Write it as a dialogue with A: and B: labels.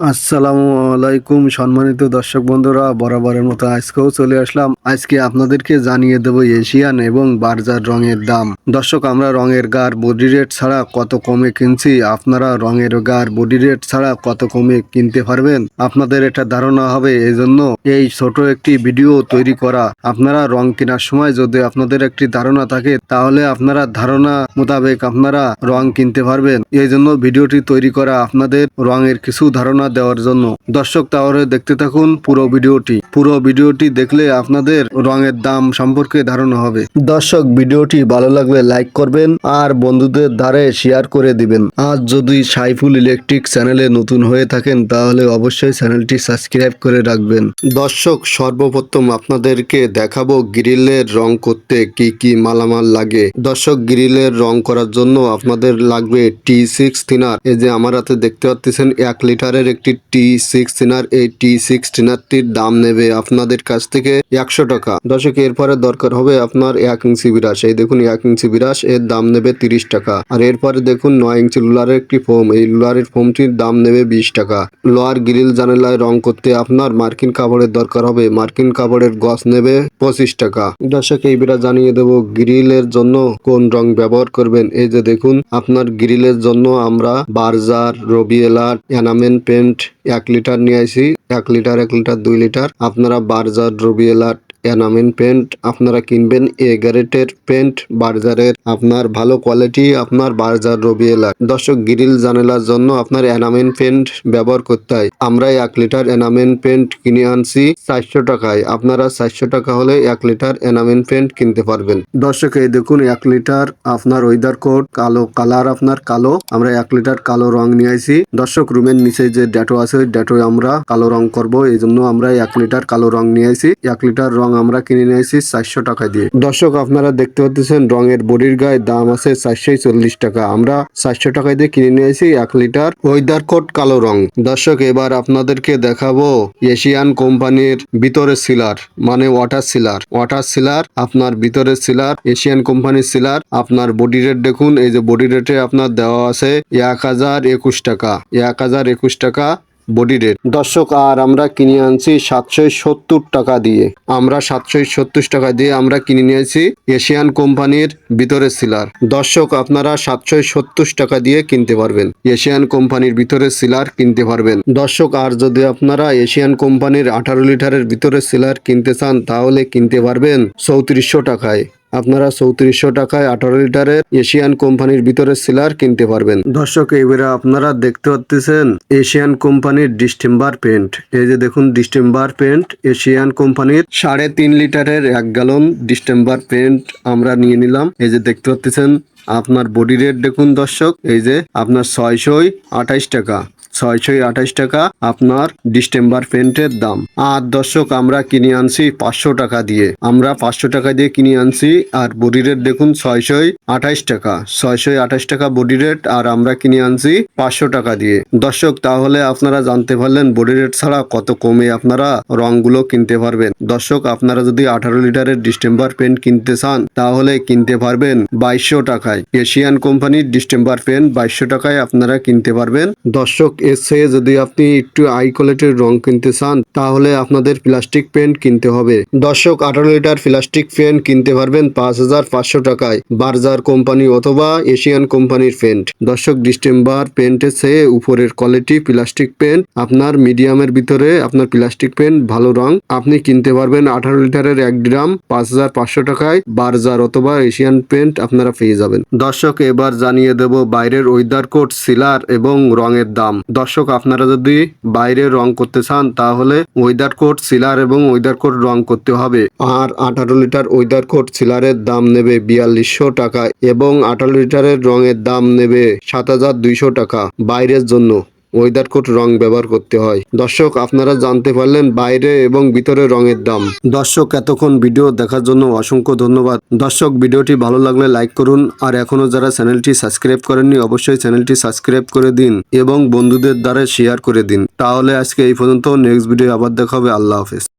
A: আসসালামু আলাইকুম, সম্মানিত দর্শক বন্ধুরা, বরাবরের মতো আজকেও চলে আসলাম। আজকে আপনাদেরকে জানিয়ে দেব এশিয়ান এবং বার্জার রঙের দাম। দর্শক, আমরা রঙের গার বডি রেট ছাড়া কত কমে কিনছি? আপনারা রঙের গার বডি রেট ছাড়া কত কমে কিনতে পারবেন? আপনাদের এটা ধারণা হবে এই জন্য এই ছোট একটি ভিডিও তৈরি করা। আপনারা রং কেনার সময় যদি আপনাদের একটি ধারণা থাকে, তাহলে আপনারা ধারণা মোতাবেক আপনারা রং কিনতে পারবেন। এই জন্য ভিডিওটি তৈরি করা আপনাদের রঙের কিছু ধারণা দেওয়ার জন্য। দর্শক, তাহলে দেখতে থাকুন পুরো ভিডিওটি। পুরো ভিডিওটি দেখলে আপনাদের রঙের দাম সম্পর্কে ধারণা হবে। দর্শক, ভিডিওটি ভালো লাগলে লাইক করবেন আর বন্ধুদের দ্বারে শেয়ার করে দিবেন। আর যদি সাইফুল ইলেকট্রিক চ্যানেলে নতুন হয়ে থাকেন, তাহলে অবশ্যই চ্যানেলটি সাবস্ক্রাইব করে রাখবেন। দর্শক, সর্বপ্রথম আপনাদেরকে দেখাবো গ্রিলের রং করতে কি কি মালামাল লাগে। দর্শক, গ্রিলের রং করার জন্য আপনাদের লাগবে টি সিক্স থিনার এই যে আমার হাতে দেখতে পাচ্ছেন এক লিটারের একটি টি সিক্স থিনার এই টি সিক্স থিনারটির দাম নেবে আপনাদের কাছ থেকে একশো টাকা। দর্শক, এরপরে দরকার হবে আপনার এক ইঞ্চি বিরাশ। এই দেখুন, এক ইঞ্চি বিরাশ, এর দাম নেবে তিরিশ টাকা। আর এরপরে দেখুন, নয় ইঞ্চি লুলারের একটি ফোম। এই লুলারের ফোমটির দাম নেবে বিশ টাকা। লোহার গ্রিল জানালায় রং করতে আপনার মার্কিন কাপড়ের দরকার হবে। মার্কিন কাপড়ের গছ নেবে পঁচিশ টাকা। দর্শক, এই বিরা জানিয়ে দেবো গ্রিলের জন্য কোন রং ব্যবহার করবেন? এই যে দেখুন, আপনার গ্রিলের জন্য আমরা বার্জার রবিয়েলার এনামেন পেন্ট এক লিটার নিয়ে আসি এক লিটার এক লিটার দুই লিটার। আপনারা বার্জার রবিয়েলার এনামেন পেন্ট আপনারা কিনবেন এ গ্যারেটের পেন্ট, বার্জারের আপনার ভালো কোয়ালিটি, আপনার বার্জার রবি রবিয়েলার দর্শক, গ্রিল জানালার জন্য আপনার এনামেন পেন্ট ব্যবহার করতে হয়। আমরা এক লিটার এনামেন পেন্ট কিনে আনছি চারশো টাকায়। আপনারা চারশো টাকা হলে এক লিটার এনামেন পেন্ট কিনতে পারবেন। দর্শক, এই দেখুন, এক লিটার আপনার ওয়েদার কোট, কালো কালার আপনার কালো। আমরা এক লিটার কালো রং নিয়ে আইছি। দর্শক, রুমের নিচে যে ড্যাটো আছে, ওই ড্যাটোয় আমরা কালো রং করব। এই জন্য আমরা এক লিটার কালো রং নিয়ে আইছি। এক লিটার রং আমরা কিনে নিয়ে আইছি চারশো টাকা দিয়ে। দর্শক, আপনারা দেখতে পাচ্ছেন রঙের বডির গায়ে দাম আছে চারশো চল্লিশ টাকা। আমরা চারশো টাকা দিয়ে কিনে নিয়ে আইছি এক লিটার ওয়েদার কোট কালো রং। দর্শক, এবার আপনাদেরকে দেখাবো এশিয়ান কোম্পানির ভিতরের সিলার মানে ওয়াটার সিলার। ওয়াটার সিলার, আপনার ভিতরের সিলার, এশিয়ান কোম্পানির সিলার, আপনার বডি রেট দেখুন, এই যে বডি রেটে আপনার দেওয়া আছে এক হাজার একুশ টাকা। এক হাজার একুশ টাকা বডি রেট দর্শক, আর আমরা কিনে আনছি সাতশো সত্তর টাকা দিয়ে। আমরা সাতশো সত্তর টাকা দিয়ে আমরা কিনে নিয়েছি এশিয়ান কোম্পানির ভিতরের সিলার দর্শক, আপনারা সাতশো সত্তর টাকা দিয়ে কিনতে পারবেন। এশিয়ান কোম্পানির ভিতরের সিলার কিনতে পারবেন। দর্শক, আর যদি আপনারা এশিয়ান কোম্পানির আঠারো লিটারের ভিতরের সিলার কিনতে চান, তাহলে কিনতে পারবেন চৌত্রিশশো টাকায়। আপনারা চৌত্রিশশো টাকায় আঠারো লিটারের এশিয়ান কোম্পানির ভিতরে সিলার কিনতে পারবেন। দর্শক, এবারে আপনারা দেখতে পাচ্ছেন এশিয়ান কোম্পানির ডিস্টেম্বার পেন্ট। এই যে দেখুন, ডিস্টেম্বার পেন্ট, এশিয়ান কোম্পানির সাড়ে তিন লিটারের এক গ্যালন ডিস্টেম্বার পেন্ট আমরা নিয়ে নিলাম। এই যে দেখতে পাচ্ছেন আপনার বডি রেট দেখুন দর্শক, এই যে আপনার ছয়শই আঠাইশ টাকা। ছয়শো আঠাশ টাকা আপনার ডিস্টেম্বার পেন্টের দাম। আর দর্শক, আমরা কিনে আনছি পাঁচশো টাকা দিয়ে। আমরা পাঁচশো টাকা দিয়ে কিনে আনছি, আর বডি রেট দেখুন ছয়শো আঠাশ টাকা। ছয়শো আঠাশ টাকা বডি রেট, আর আমরা কিনে আনছি পাঁচশো টাকা দিয়ে। দর্শক, তাহলে আপনারা জানতে পারলেন বডি রেট ছাড়া কত কমে আপনারা রংগুলো কিনতে পারবেন। দর্শক, আপনারা যদি আঠারো লিটারের ডিস্টেম্বার পেন্ট কিনতে চান, তাহলে কিনতে পারবেন বাইশশো টাকায়। এশিয়ান কোম্পানির ডিস্টেম্বার পেন বাইশশো টাকায় আপনারা কিনতে পারবেন। দর্শক এসে যদি আপনি একটু আই কোয়ালিটির রং কিনতে চান, তাহলে আপনাদের প্লাস্টিক পেন কিনতে হবে। দর্শক, আঠারো লিটার প্লাস্টিক পেন কিনতে পারবেন পাঁচ হাজার পাঁচশো টাকায়। বার্জার কোম্পানি অথবা এশিয়ান কোম্পানির পেন্ট দর্শক ডিস্টেম্বার পেন্টের চেয়ে উপরের কোয়ালিটি প্লাস্টিক পেন আপনার মিডিয়ামের ভিতরে আপনার প্লাস্টিক পেন ভালো রং। আপনি কিনতে পারবেন আঠারো লিটারের এক ড্রাম পাঁচ হাজার পাঁচশো টাকায়। বার্জার অথবা এশিয়ান পেন্ট আপনারা পেয়ে যাবেন। দর্শক, এবার জানিয়ে দেব বাইরের ওয়েদার কোট সিলার এবং রঙের দাম। দর্শক, আপনারা যদি বাইরে রং করতে চান, তাহলে ওয়েদার কোট সিলার এবং ওয়েদার কোট রং করতে হবে। আর আঠারো লিটার ওয়েদার কোট সিলারের দাম নেবে বিয়াল্লিশশো টাকা এবং আঠারো লিটারের রঙের দাম নেবে সাত হাজার দুইশো টাকা বাইরের জন্য। ওয়েদার কোট রং ব্যবহার করতে হয়। দর্শক, আপনারা জানতে পারলেন বাইরে এবং ভিতরে রঙের দাম। দর্শক, এতক্ষণ ভিডিও দেখার জন্য অসংখ্য ধন্যবাদ। দর্শক, ভিডিওটি ভালো লাগলে লাইক করুন। আর এখনও যারা চ্যানেলটি সাবস্ক্রাইব করেননি, অবশ্যই চ্যানেলটি সাবস্ক্রাইব করে দিন এবং বন্ধুদের দ্বারা শেয়ার করে দিন। তাহলে আজকে এই পর্যন্ত নেক্সট ভিডিও আবার দেখা হবে আল্লাহ হাফেজ।